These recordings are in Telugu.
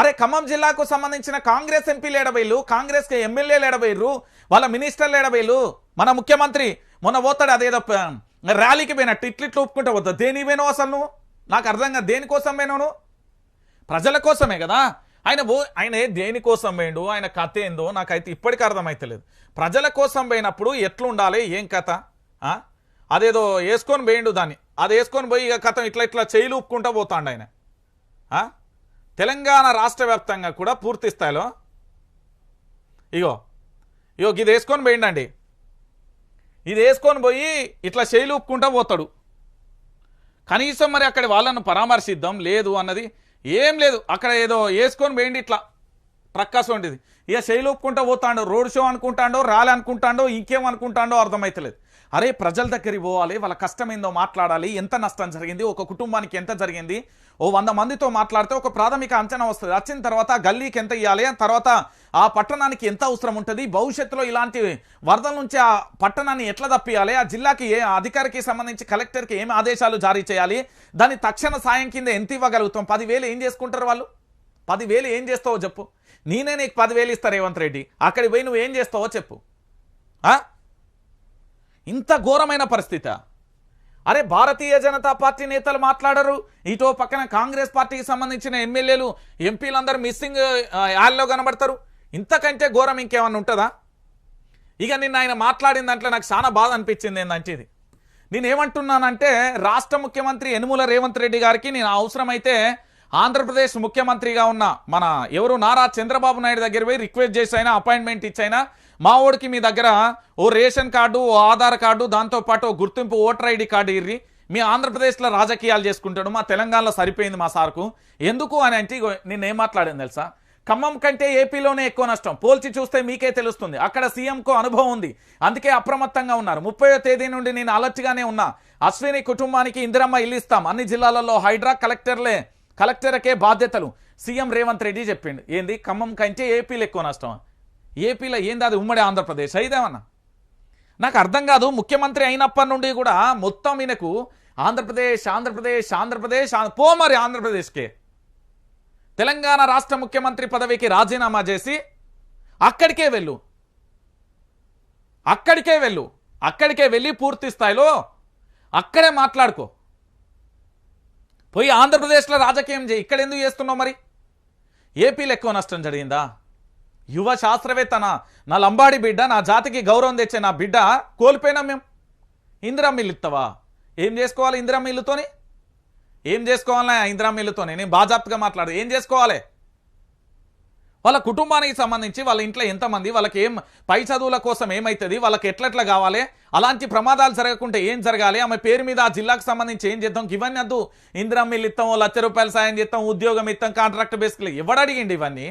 అరే ఖమ్మం జిల్లాకు సంబంధించిన కాంగ్రెస్ ఎంపీలు ఎడబోయిలు కాంగ్రెస్ ఎమ్మెల్యేలు ఎడబోయిర్రు వాళ్ళ మినిస్టర్లు ఎడబోయిలు మన ముఖ్యమంత్రి మొన్న పోతాడు అదేదో ర్యాలీకి పోయినట్టు ఇట్లిట్లు ఇట్లు ఒప్పుకుంటా పోతా దేని పోయినావు అసలు నువ్వు? నాకు అర్థం కాదు. దేనికోసం పోయినావు ప్రజల కోసమే కదా. ఆయన పో ఆయన దేనికోసం పోయిండు? ఆయన కథ ఏందో నాకైతే ఇప్పటికీ అర్థమైతలేదు. ప్రజల కోసం పోయినప్పుడు ఎట్లుండాలి? ఏం కథ? ఆ? అదేదో వేసుకొని పోయిండు దాన్ని. అది వేసుకొని పోయి ఇక కథ ఇట్లా ఇట్లా చేయిలు ఊపుకుంటా పోతాండు ఆయన. తెలంగాణ రాష్ట్ర వ్యాప్తంగా కూడా పూర్తి స్థాయిలో ఇగో ఇగో ఇది వేసుకొని పోయిండండి. ఇది వేసుకొని పోయి ఇట్లా చేయిలు పోతాడు. కనీసం మరి అక్కడ వాళ్ళను పరామర్శిద్దాం లేదు అన్నది ఏం లేదు. అక్కడ ఏదో వేసుకొని పోయిండి ఇట్లా. ప్రకాశం వంటిది ఇక శైలి ఒప్పుకుంటా పోతాడో రోడ్ షో అనుకుంటాడో రాలనుకుంటాడో అనుకుంటాడో ఇంకేం అర్థమైతలేదు. అరే ప్రజల దగ్గరికి పోవాలి వాళ్ళ కష్టం ఏందో మాట్లాడాలి ఎంత నష్టం జరిగింది ఒక కుటుంబానికి ఎంత జరిగింది ఓ వంద మందితో మాట్లాడితే ఒక ప్రాథమిక అంచనా వస్తుంది. వచ్చిన తర్వాత గల్లీకి ఎంత ఇవ్వాలి తర్వాత ఆ పట్టణానికి ఎంత అవసరం ఉంటుంది భవిష్యత్తులో ఇలాంటి వరదల నుంచి ఆ పట్టణాన్ని ఎట్లా తప్పియాలి ఆ జిల్లాకి ఏ అధికారికి సంబంధించి కలెక్టర్కి ఏం ఆదేశాలు జారీ చేయాలి దాని తక్షణ సాయం కింద ఎంత ఇవ్వగలుగుతాం పదివేలు ఏం చేసుకుంటారు వాళ్ళు? పదివేలు ఏం చేస్తావో చెప్పు. నేనే నీకు పదివేలు ఇస్తా రేవంత్ రెడ్డి. అక్కడికి పోయి నువ్వు ఏం చేస్తావో చెప్పు. ఇంత ఘోరమైన పరిస్థితి. అరే భారతీయ జనతా పార్టీ నేతలు మాట్లాడరు. ఇటో పక్కన కాంగ్రెస్ పార్టీకి సంబంధించిన ఎమ్మెల్యేలు ఎంపీలందరూ మిస్సింగ్ యాడ్లో కనబడతారు. ఇంతకంటే ఘోరం ఇంకేమన్నా ఉంటుందా? ఇక నిన్న ఆయన మాట్లాడిన దాంట్లో నాకు చాలా బాధ అనిపించింది ఏంటంటే ఇది. నేనేమంటున్నానంటే రాష్ట్ర ముఖ్యమంత్రి యనుమూల రేవంత్ రెడ్డి గారికి నేను అవసరమైతే ఆంధ్రప్రదేశ్ ముఖ్యమంత్రిగా ఉన్న మన ఎవరు నారా చంద్రబాబు నాయుడు దగ్గర పోయి రిక్వెస్ట్ చేసి అయినా అపాయింట్మెంట్ ఇచ్చైనా మా ఓడికి మీ దగ్గర ఓ రేషన్ కార్డు ఓ ఆధార్ కార్డు దాంతోపాటు ఓ గుర్తింపు ఓటర్ ఐడి కార్డు ఇర్రి. మీ ఆంధ్రప్రదేశ్లో రాజకీయాలు చేసుకుంటాడు మా తెలంగాణలో సరిపోయింది మా సార్కు. ఎందుకు అని అంటే నేను ఏం మాట్లాడాను తెలుసా? ఖమ్మం కంటే ఏపీలోనే ఎక్కువ నష్టం. పోల్చి చూస్తే మీకే తెలుస్తుంది. అక్కడ సీఎంకు అనుభవం ఉంది. అందుకే అప్రమత్తంగా ఉన్నారు. ముప్పై తేదీ నుండి నేను అలర్ట్గానే ఉన్నా. అశ్విని కుటుంబానికి ఇందిరమ్మ ఇల్లు ఇస్తాం. అన్ని జిల్లాలలో హైడ్రా కలెక్టర్లే కలెక్టర్కే బాధ్యతలు. సీఎం రేవంత్ రెడ్డి చెప్పిండు. ఏంది? ఖమ్మం కంటే ఏపీలో ఎక్కువ నష్టం ఏపీలో ఏంది అది ఉమ్మడి ఆంధ్రప్రదేశ్. అయిదేమన్నా నాకు అర్థం కాదు. ముఖ్యమంత్రి అయినప్పటి నుండి కూడా మొత్తం ఈయనకు ఆంధ్రప్రదేశ్ ఆంధ్రప్రదేశ్ ఆంధ్రప్రదేశ్ పో మరి ఆంధ్రప్రదేశ్కే. తెలంగాణ రాష్ట్ర ముఖ్యమంత్రి పదవికి రాజీనామా చేసి అక్కడికే వెళ్ళు. అక్కడికే వెళ్ళు. అక్కడికే వెళ్ళి పూర్తి స్థాయిలో అక్కడే మాట్లాడుకో. పోయి ఆంధ్రప్రదేశ్లో రాజకీయం చేయి. ఇక్కడ ఎందుకు చేస్తున్నావు మరి? ఏపీలో ఎక్కువ నష్టం జరిగిందా? యువ శాస్త్రవేత్త నా నా లంబాడి బిడ్డ నా జాతికి గౌరవం తెచ్చే నా బిడ్డ కోల్పోయినాం మేము. ఇందిరా ఇల్లు ఇస్తావా ఏం చేసుకోవాలి ఇందిరా ఇల్లుతోని ఏం చేసుకోవాలి ఆ మిల్లుతోని? నేను బాజాప్తగా మాట్లాడు ఏం చేసుకోవాలి? వాళ్ళ కుటుంబానికి సంబంధించి వాళ్ళ ఇంట్లో ఎంతమంది వాళ్ళకి ఏం పై చదువుల కోసం ఏమవుతుంది వాళ్ళకి ఎట్లెట్లా కావాలి అలాంటి ప్రమాదాలు జరగకుంటే ఏం జరగాలి ఆమె పేరు మీద ఆ జిల్లాకు సంబంధించి ఏం చేద్దాం ఇవన్నీ వద్దు ఇందిరమ్మ ఇల్లు ఇస్తాం లక్ష రూపాయలు సాయం చేస్తాం ఉద్యోగం ఇస్తాం కాంట్రాక్ట్ బేసిక్లీ ఎవడు అడిగిండి ఇవన్నీ?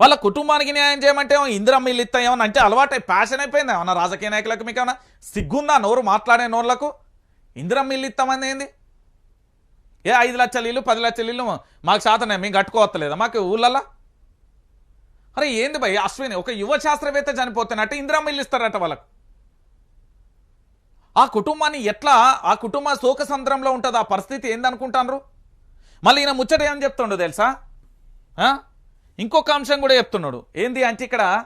వాళ్ళ కుటుంబానికి న్యాయం చేయమంటే ఏమో ఇందిరమ్మ ఇస్తాం ఏమన్నా అంటే అలవాటు ప్యాషన్ అయిపోయింది? ఏమన్నా రాజకీయ నాయకులకు మీకు ఏమన్నా సిగ్గుందా నోరు మాట్లాడే నోర్లకు ఇందిరమ్మ ఇల్లు ఇస్తామని ఏంది? ఏ ఐదు లక్షల ఇల్లు పది లక్షల ఇల్లు మాకు శాతనే మేము కట్టుకోవట్లేదా మాకు ఊళ్ళల్లో? అరే ఏంది భయ్ అశ్విని? ఒక యువ శాస్త్రవేత్త చనిపోతున్నట్టు ఇందిరా మిల్లు ఇస్తారట వాళ్ళకు. ఆ కుటుంబాన్ని ఎట్లా ఆ కుటుంబ శోక సంద్రంలో ఉంటుంది ఆ పరిస్థితి ఏందనుకుంటాను మళ్ళీ ఈయన ముచ్చట ఏం చెప్తుండో తెలుసా? ఇంకొక అంశం కూడా చెప్తున్నాడు. ఏంది అంటే ఇక్కడ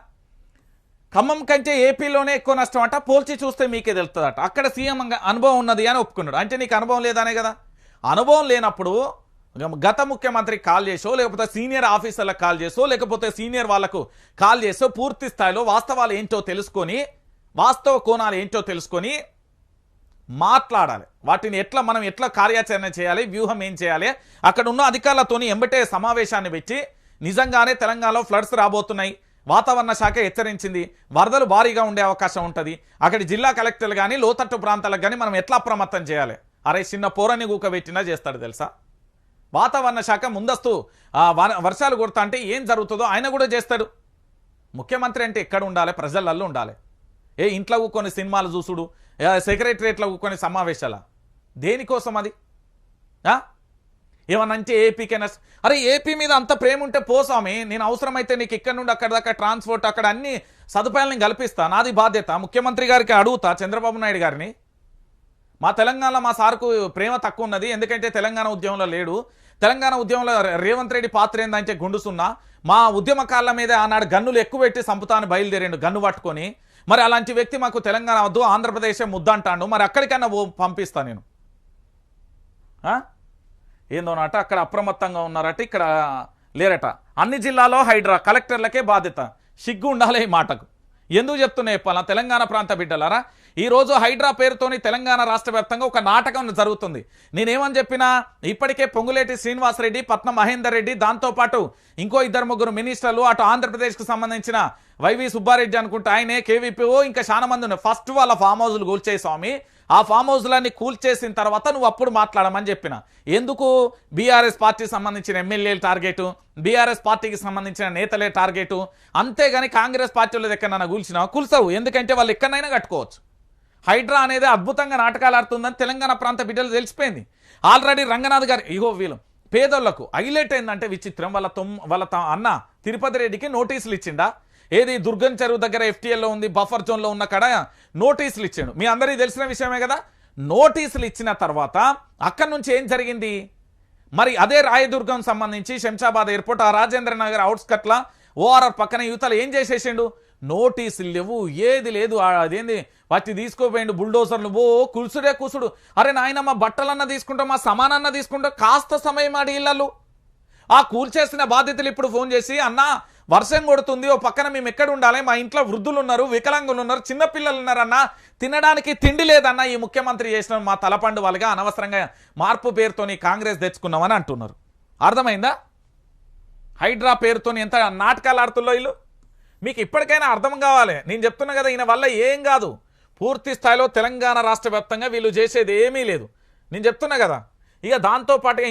ఖమ్మం కంటే ఏపీలోనే ఎక్కువ నష్టం అంట పోల్చి చూస్తే మీకే తెలుస్తుందట. అక్కడ సీఎం అనుభవం ఉన్నది అని ఒప్పుకున్నాడు. అంటే నీకు అనుభవం లేదనే కదా? అనుభవం లేనప్పుడు గత ముఖ్యమంత్రి కాల్ చేసో లేకపోతే సీనియర్ ఆఫీసర్లకు కాల్ చేసో లేకపోతే సీనియర్ వాళ్ళకు కాల్ చేసో పూర్తి స్థాయిలో వాస్తవాలు ఏంటో తెలుసుకొని వాస్తవ కోణాలు ఏంటో తెలుసుకొని మాట్లాడాలి. వాటిని ఎట్లా మనం ఎట్లా కార్యాచరణ చేయాలి వ్యూహం ఏం చేయాలి అక్కడ ఉన్న అధికారులతోని ఎంబటే సమావేశాన్ని పెట్టి నిజంగానే తెలంగాణలో ఫ్లడ్స్ రాబోతున్నాయి వాతావరణ శాఖ హెచ్చరించింది వరదలు భారీగా ఉండే అవకాశం ఉంటుంది అక్కడ జిల్లా కలెక్టర్లు కానీ లోతట్టు ప్రాంతాలకు కానీ మనం ఎట్లా అప్రమత్తం చేయాలి? అరే చిన్న పోరని గూకబెట్టినా చేస్తాడు తెలుసా? వాతావరణ శాఖ ముందస్తు వర్షాలు కొడతా అంటే ఏం జరుగుతుందో ఆయన కూడా చేస్తాడు. ముఖ్యమంత్రి అంటే ఎక్కడ ఉండాలి? ప్రజలల్లో ఉండాలి. ఏ ఇంట్లో కొన్ని సినిమాలు చూసుడు సెక్రటరియట్లో కొన్ని సమావేశాల? దేనికోసం అది? ఏమన్నా ఏమనంటే ఏపీకే అరే ఏపీ మీద అంత ప్రేమ ఉంటే పో స్వామి నేను అవసరమైతే నీకు ఇక్కడ నుండి అక్కడ దాకా ట్రాన్స్పోర్ట్ అక్కడ అన్ని సదుపాయాలను కల్పిస్తా నాది బాధ్యత. ముఖ్యమంత్రి గారికి అడుగుతా చంద్రబాబు నాయుడు గారిని. మా తెలంగాణలో మా సార్కు ప్రేమ తక్కువ ఉన్నది ఎందుకంటే తెలంగాణ ఉద్యమంలో లేడు. తెలంగాణ ఉద్యమంలో రేవంత్ రెడ్డి పాత్ర ఏందంటే గుండుసున్నా. మా ఉద్యమకాల మీద ఆనాడు గన్నులు ఎక్కువ పెట్టి సంపుతాను బయలుదేరిండు గన్ను పట్టుకొని. మరి అలాంటి వ్యక్తి మాకు తెలంగాణ వద్దు ఆంధ్రప్రదేశే ముద్దంటాడు. మరి అక్కడికన్నా పంపిస్తా నేను. ఆ? ఏందోనట అక్కడ అప్రమత్తంగా ఉన్నారట ఇక్కడ లేరట. అన్ని జిల్లాలో హైడ్రా కలెక్టర్లకే బాధ్యత. సిగ్గు ఉండాలి ఈ మాటకు. ఎందుకు చెప్తున్నా చెప్పాలా? తెలంగాణ ప్రాంత బిడ్డలారా ఈ రోజు హైడ్రా పేరుతోని తెలంగాణ రాష్ట్ర వ్యాప్తంగా ఒక నాటకం జరుగుతుంది. నేనేమని చెప్పినా ఇప్పటికే పొంగులేటి శ్రీనివాసరెడ్డి పట్నం మహేందర్ రెడ్డి దాంతోపాటు ఇంకో ఇద్దరు ముగ్గురు మినిస్టర్లు అటు ఆంధ్రప్రదేశ్కు సంబంధించిన వైవి సుబ్బారెడ్డి అనుకుంటే ఆయనే కేవీపీఓ ఇంకా చాలా మంది ఉన్నారు. ఫస్ట్ వాళ్ళ ఫామ్ హౌస్లు కూల్చేయి స్వామి. ఆ ఫామ్ హౌస్లన్నీ కూల్చేసిన తర్వాత నువ్వు అప్పుడు మాట్లాడమని చెప్పిన. ఎందుకు? బీఆర్ఎస్ పార్టీకి సంబంధించిన ఎమ్మెల్యేలు టార్గెట్ బీఆర్ఎస్ పార్టీకి సంబంధించిన నేతలే టార్గెట్ అంతేగాని కాంగ్రెస్ పార్టీలో నన్ను కూల్చినావు? కూల్చవు. ఎందుకంటే వాళ్ళు ఎక్కడైనా కట్టుకోవచ్చు. హైడ్రా అనేది అద్భుతంగా నాటకాలు ఆడుతుందని తెలంగాణ ప్రాంత బిడ్డలు తెలిసిపోయింది. ఆల్రెడీ రంగనాథ్ గారు ఇగో వీళ్ళు పేదోళ్ళకు హైలైట్ ఏంటంటే విచిత్రం. వాళ్ళ తొమ్ వాళ్ళ త- అన్న తిరుపతి రెడ్డికి నోటీసులు ఇచ్చిండా? ఏది దుర్గం చెరువు దగ్గర ఎఫ్టీఎల్లో ఉంది బఫర్ జోన్లో ఉన్న కడ నోటీసులు ఇచ్చాడు. మీ అందరికీ తెలిసిన విషయమే కదా? నోటీసులు ఇచ్చిన తర్వాత అక్కడి నుంచి ఏం జరిగింది? మరి అదే రాయదుర్గం సంబంధించి శంషాబాద్ ఎయిర్పోర్ట్ ఆ రాజేంద్ర నగర్ అవుట్స్కట్ల ఓఆర్ఆర్ పక్కన యువతలు ఏం చేసేసిండు? నోటీసులు లేవు ఏది లేదు. అదేంది? వచ్చి తీసుకోపోయిండు బుల్డోజర్లు. ఓ కుల్సుడే కుసుడు. అరే నాయన మా బట్టలన్న తీసుకుంటాం మా సమానన్న తీసుకుంటాం కాస్త సమయం ఆడి ఇళ్ళలు ఆ కూల్చేసిన బాధితులు ఇప్పుడు ఫోన్ చేసి అన్న వర్షం కొడుతుంది ఓ పక్కన మేము ఎక్కడ ఉండాలి? మా ఇంట్లో వృద్ధులు ఉన్నారు వికలాంగులు ఉన్నారు చిన్నపిల్లలు ఉన్నారన్న తినడానికి తిండి లేదన్న ఈ ముఖ్యమంత్రి చేసిన మా తలపండు వాళ్ళగా అనవసరంగా మార్పు పేరుతోని కాంగ్రెస్ తెచ్చుకున్నామని అంటున్నారు. అర్థమైందా? హైడ్రా పేరుతోని ఎంత నాటకాలు ఆడుతుల్లో వీళ్ళు? మీకు ఇప్పటికైనా అర్థం కావాలి. నేను చెప్తున్నా కదా ఈయన వల్ల ఏం కాదు. పూర్తి స్థాయిలో తెలంగాణ రాష్ట్ర వ్యాప్తంగా వీళ్ళు చేసేది ఏమీ లేదు. నేను చెప్తున్నా కదా ఇక దాంతో పాటు